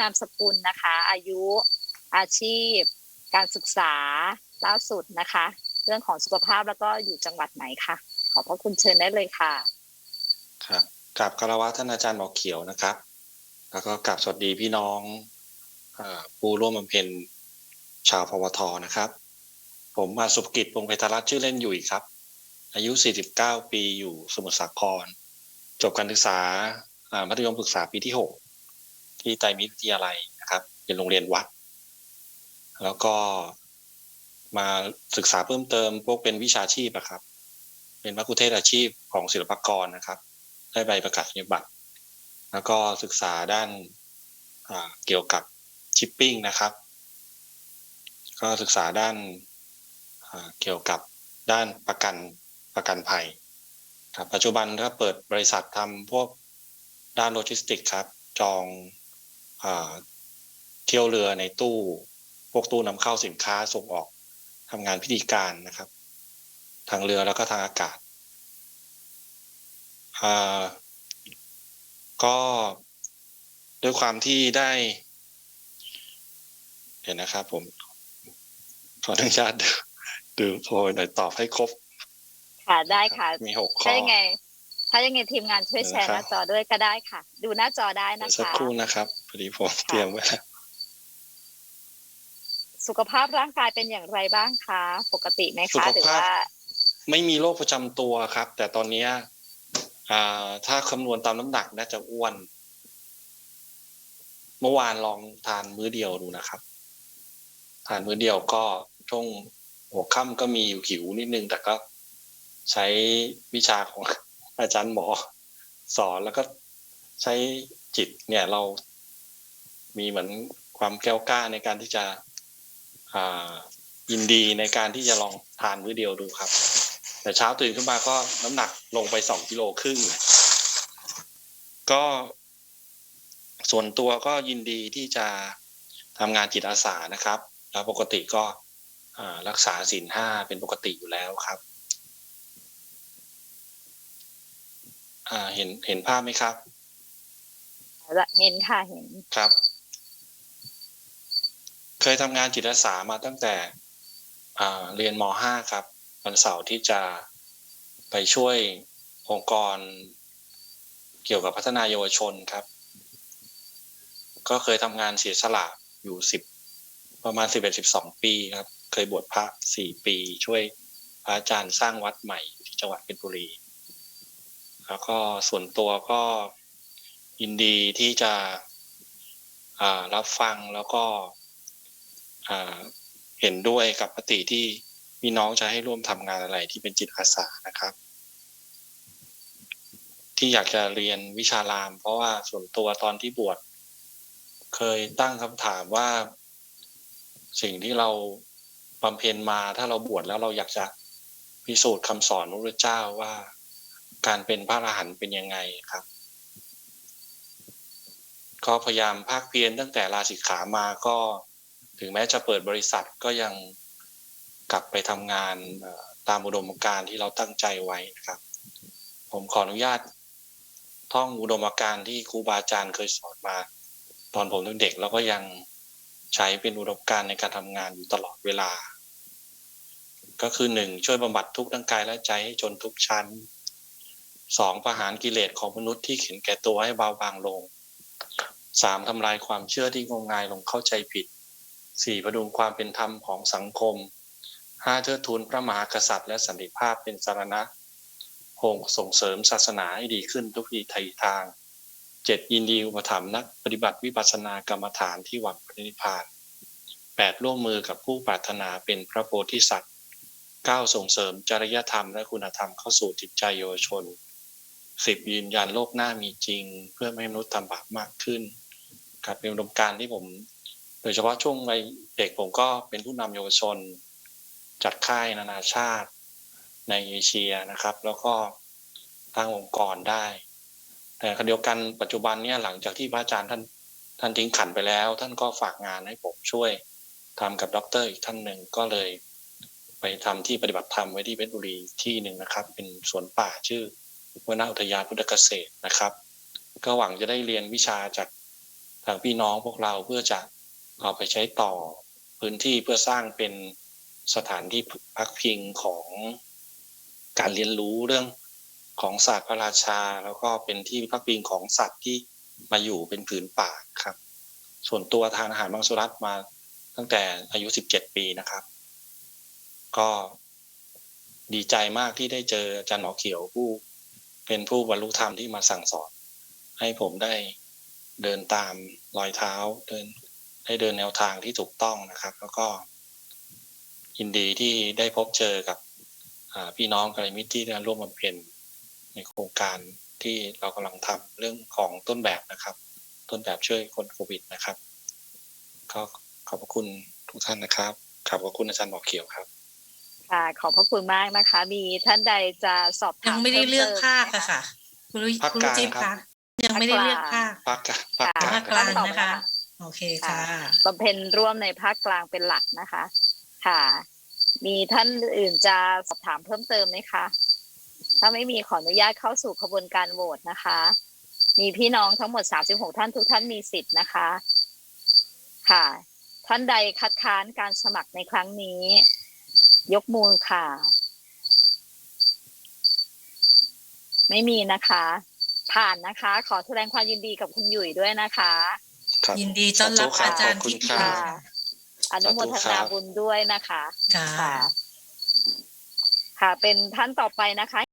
นามสกุลนะคะ อายุอาชีพ การศึกษาล่าสุดนะคะ เรื่องของสุขภาพแล้วก็อยู่จังหวัดไหนคะขอบพระคุณเชิญได้เลยค่ะ ครับกราบคารวะท่านอาจารย์หมอเขียวนะครับ แล้วก็กราบสวัสดีพี่น้องผู้ร่วมบำเพ็ญชาวพวทนะครับ ผมมาสุภกิจวงศ์เพทรัตชื่อเล่นอยู่อีกครับ อายุ 49 ปีอยู่สมุทรสาคร จบการศึกษาอ่ามัธยมศึกษาปีที่6 ที่ไตรมิตรวิทยาลัยนะครับเป็นโรงเรียนวัด แล้วก็มาศึกษาเพิ่มเติมพวกเป็นวิชาชีพอะครับ เป็นมัคคุเทศอาชีพของศิลปากรนะครับ ได้ใบประกาศนียบัตร แล้วก็ศึกษาด้านเกี่ยวกับชิปปิ้งนะครับ ก็ศึกษาด้านเกี่ยวกับด้านประกันประกันภัยครับปัจจุบันก็เปิดบริษัททำพวกด้านโลจิสติกส์ครับ จอง เที่ยวเรือในตู้ พวกตู้นำเข้าสินค้าส่งออกทำงานพิธีการนะครับ ทางเรือแล้วก็ทางอากาศอ่าก็ด้วยความที่ได้เห็นนะครับ ผม ขออนุญาตดูดูโพยหน่อยตอบให้ครบ ค่ะได้ค่ะ มีหกข้อถ้ายังไง ถ้ายังไงทีมงานช่วยแชร์หเดี๋ยวน้านะครับจอด้วยก็ได้ค่ะ ดูหน้าจอได้เดี๋ยนะวสักคะครู่นะครับพอดีผมเตรียมไว้แล้วสุขภาพร่างกายเป็นอย่างไรบ้างคะปกติไหมสุคะขหรือภาพว่าไม่มีโรคประจำตัวครับ แต่ตอนเนี้ยอ่าถ้าคำนวณตามน้ำหนักน่าจะอ้วน เมื่อวานลองทานมื้อเดียวดูนะครับ ทานมื้อเดียวก็ช่วงหัวค่ำก็มีอยู่หิวนิดนึง แต่ก็ใช้วิชาของ อาจารย์หมอสอนแล้วก็ใช้จิตเนี่ยเรามีเหมือนความแก้วกล้าในการที่จะอินดีในการที่จะลองทานมื้อเดียวดูครับ แต่เช้าตื่นขึ้นมาก็น้ำหนักลงไปสองกิโลครึ่งก็ส่วนตัวก็ยินดีที่จะทำงานจิตอาสานะครับ แล้วปกติก็รักษาศีลห้าเป็นปกติอยู่แล้วครับ อ่า เห็นเห็นภาพไหมครับเห็นค่ะเห็นครับ เคยทำงานจิตอาสามาตั้งแต่อ่าเรียนม .5 ครับ วันเสาร์ที่จะไปช่วยองค์กรเกี่ยวกับพัฒนาเยาวชนครับ ก็เคยทำงานเสียสละอยู่สิบประมาณสิบเอ็ดสิบสองปีครับ เคยบวชพระสี่ปี ช่วยพระอาจารย์สร้างวัดใหม่ที่จังหวัดเพชรบุรี แล้วก็ส่วนตัวก็ยินดีที่จะรับฟังแล้วก็เห็นด้วยกับปฏิที่พี่น้องจะให้ร่วมทำงานอะไรที่เป็นจิตอาสานะครับ ที่อยากจะเรียนวิชาราม เพราะว่าส่วนตัวตอนที่บวชเคยตั้งคำถามว่า สิ่งที่เราบำเพ็ญมาถ้าเราบวชแล้วเราอยากจะพิสูจน์คำสอนพระพุทธเจ้าว่า การเป็นพระอรหันต์เป็นยังไงครับ ก็พยายามภาคเพียรตั้งแต่ลาสิกขามาก็ถึงแม้จะเปิดบริษัทก็ยังกลับไปทำงานตามอุดมการณ์ที่เราตั้งใจไว้นะครับ ผมขออนุญาตท่องอุดมการณ์ที่ครูบาอาจารย์เคยสอนมา ตอนผมเด็กๆแล้วก็ยังใช้เป็นอุดมการณ์ในการทำงานอยู่ตลอดเวลา ก็คือหนึ่งช่วยบำบัดทุกข์ทั้งกายและใจให้จนทุกชั้น สองประหารกิเลสของมนุษย์ที่เข็นแก่ตัวให้เบาบางลงสามทำลายความเชื่อที่งมงายลงเข้าใจผิดสี่ประดุงความเป็นธรรมของสังคมห้าเทิดทูนพระมหากษัตริย์และสันติภาพเป็นสารณะหกส่งเสริมศาสนาให้ดีขึ้นทุกทีททางเจ็ดยินดีอุปถัมภ์นักปฏิบัติวิปัสสนากรรมฐานที่หวังปฏินิพพานแปดร่วมมือกับผู้ปรารถนาเป็นพระโพธิสัตว์เก้าส่งเสริมจริยธรรมและคุณธรรมเข้าสู่จิตใจเยาวชน สิบยืนยันโลกหน้ามีจริง เพื่อไม่ให้มนุษย์ทำบาปมากขึ้นครับเป็นอุดมการณ์ที่ผม โดยเฉพาะช่วงวัยเด็กผมก็เป็นผู้นำเยาวชน จัดค่ายนานาชาติในเอเชียนะครับ แล้วก็ตั้งองค์กรได้ แต่ขณะเดียวกันปัจจุบันเนี่ยหลังจากที่พระอาจารย์ท่านท่านทิ้งขันไปแล้ว ท่านก็ฝากงานให้ผมช่วยทำกับด็อกเตอร์อีกท่านหนึ่งก็เลยไปทำที่ปฏิบัติธรรมไว้ที่เพชรบุรีที่หนึ่งนะครับ เป็นสวนป่าชื่อ วนาอุทยานพุทธเกษตรนะครับ ก็หวังจะได้เรียนวิชาจากทางพี่น้องพวกเราเพื่อจะเอาไปใช้ต่อพื้นที่เพื่อสร้างเป็นสถานที่พักพิงของการเรียนรู้เรื่องของศาสตร์พระราชา แล้วก็เป็นที่พักพิงของสัตว์ที่มาอยู่เป็นผืนป่าครับ ส่วนตัวทานอาหารมังสวิรัตมาตั้งแต่อายุ 17 ปีนะครับ ก็ดีใจมากที่ได้เจออาจารย์หมอเขียวผู้ เป็นผู้บรรลุธรรมที่มาสั่งสอน ให้ผมได้เดินตามรอยเท้าเดินได้เดินแนวทางที่ถูกต้องนะครับ แล้วก็ยินดีที่ได้พบเจอกับพี่น้องกัลยมิตรที่ได้ร่วมบำเพ็ญในโครงการที่เรากำลังทำเรื่องของต้นแบบนะครับ ต้นแบบช่วยคนโควิดนะครับก็ขอบพระคุณทุกท่านนะครับขอบพระคุณอาจารย์หมอเขียวครับ ค่ะ ขอบพระคุณมากนะคะ มีท่านใดจะสอบถามยังไม่ได้เลือกพิ่ภาคติมอะไหมค่ะ คุณรู้ภาคคุณกรู้ลางจิ๊บครัคะบยังไม่ได้เลือกภาคภาคกลางภาคกลางภาคคกรับลางต่อไปนะคะค่ะโอเคค่ะบำเพ็ญร่วมในภาคกลางเป็นหลักนะคะ ค่ะ มีท่านอื่นจะสอบถามเพิ่มเติมไหมคะ ถ้าไม่มีขออนุญาตเข้าสู่ขบวนการโหวตนะคะ มีพี่น้องทั้งหมด 36 ท่านทุกท่านมีสิทธิ์นะคะ ค่ะ ท่านใดคัดค้านการสมัครในครั้งนี้ ยกมือค่ะ ไม่มีนะคะ ผ่านนะคะ ขอแสดงความยินดีกับคุณหยุ่ยด้วยนะคะครับยินดีต้อนรับสธุคอาจารย์ขอบคุณที่ครัค่ะบอนุโมทนาบุญด้วยนะคะ ค่ะ ค่ะค่ะเป็นท่านต่อไปนะคะ